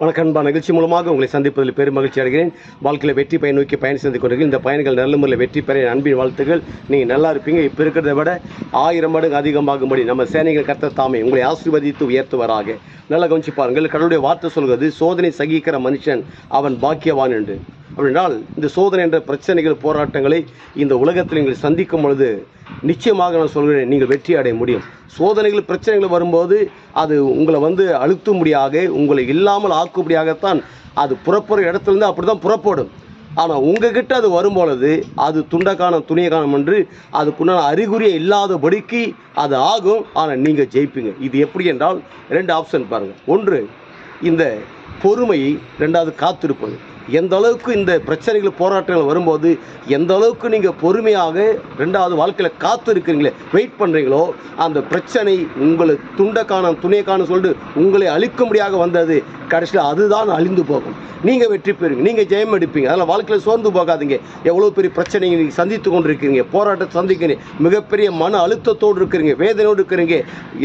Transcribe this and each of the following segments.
வணக்கம் அன்பா நிகழ்ச்சி மூலமாக உங்களை சந்திப்பதில் பெரும் மகிழ்ச்சி அடைகிறேன். வாழ்க்கையில் வெற்றி பயன் நோக்கி பயணம் செய்து கொண்டிருக்கிறேன் இந்த பயணங்கள் நல்ல முறையில் வெற்றி பெற அன்பின் வாழ்த்துகள் நீங்கள் நல்லா இருப்பீங்க. இப்போ இருக்கிறத விட ஆயிரம் மடங்கு அதிகமாகும்படி நம்ம சேனைகள் கத்த தாமே உங்களை ஆசீர்வதித்து உயர்த்துவராக. நல்லா கவனிச்சு பாருங்கள். கடவுளுடைய வார்த்தை சொல்கிறது சோதனை சகிக்கிற மனுஷன் அவன் பாக்கியவான் என்று. அப்படின்னால் இந்த சோதனை என்ற பிரச்சனைகள் போராட்டங்களை இந்த உலகத்தில் நீங்கள் சந்திக்கும் பொழுது நிச்சயமாக நான் சொல்கிறேன் நீங்கள் வெற்றி அடைய முடியும். சோதனைகள் பிரச்சனைகள் வரும்போது அது உங்களை வந்து அழுத்தும்படியாக உங்களை இல்லாமல் ஆக்கும்படியாகத்தான் அது புறப்படுற இடத்துலேருந்து அப்படி தான் புறப்படும். ஆனால் உங்ககிட்ட அது வரும்பொழுது அது துண்டக்கான துணியக்கானம் என்று அதுக்குண்டான அறிகுறியே இல்லாதபடிக்கு அது ஆகும். ஆனால் நீங்கள் ஜெயிப்பீங்க. இது எப்படி என்றால் ரெண்டு ஆப்ஷன் பாருங்கள் ஒன்று இந்த பொறுமையை ரெண்டாவது காத்திருப்பது. எந்த அளவுக்கு இந்த பிரச்சனைகள் போராட்டங்கள் வரும்போது எந்த அளவுக்கு நீங்கள் பொறுமையாக ரெண்டாவது வாழ்க்கையில் காத்து இருக்கிறீங்களே வெயிட் பண்ணுறீங்களோ அந்த பிரச்சனை உங்களை துண்டக்கானம் துணையக்கானம் சொல்லிட்டு உங்களை அழிக்கும்படியாக வந்தது கடைசியில் அதுதான் அழிந்து போகும். நீங்கள் வெற்றி பெறுங்க நீங்கள் ஜெயம் எடுப்பீங்க. அதனால் வாழ்க்கையில் சோர்ந்து போகாதீங்க. எவ்வளோ பெரிய பிரச்சனையை நீங்கள் சந்தித்து கொண்டு இருக்கிறீங்க போராட்டத்தை சந்திக்கிறீங்க. மிகப்பெரிய மன அழுத்தத்தோடு இருக்கிறீங்க. வேதனையோடு இருக்கிறீங்க.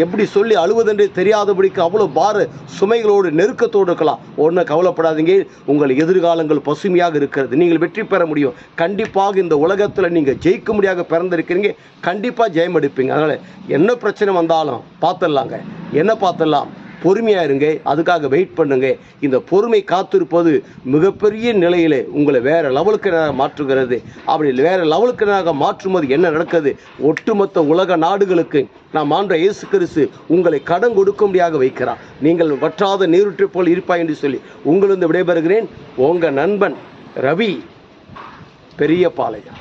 எப்படி சொல்லி அழுவதென்றே தெரியாதபடிக்கு அவ்வளோ பார சுமைகளோடு நெருக்கத்தோடு இருக்கலாம். ஒன்றும் கவலைப்படாதீங்க. உங்கள் எதிர்காலங்கள் பசுமையாக இருக்கிறது. நீங்கள் வெற்றி பெற முடியும். கண்டிப்பாக இந்த உலகத்தில் நீங்கள் ஜெயிக்க முடியாத பிறந்திருக்கிறீங்க. கண்டிப்பாக ஜெயம் எடுப்பீங்க. அதனால் என்ன பிரச்சனை வந்தாலும் பார்த்துடலாங்க. என்ன பார்த்துடலாம்? பொறுமையாக இருங்க அதுக்காக வெயிட் பண்ணுங்க. இந்த பொறுமை காத்திருப்பது மிகப்பெரிய நிலையில் உங்களை வேறு லெவலுக்கு மாற்றுகிறது. அப்படி வேறு லெவலுக்கு மாற்றும்போது என்ன நடக்குது? ஒட்டுமொத்த உலக நாடுகளுக்கு நாம் ஆண்ட இயேசு கிறிஸ்து உங்களை கடன் கொடுக்கும்படியாக வைக்கிறார். நீங்கள் வற்றாத நீருற்றை போல் இருப்பாய் என்று சொல்லி உங்களிருந்து விடைபெறுகிறேன். உங்கள் நண்பன் ரவி பெரிய பாளையம்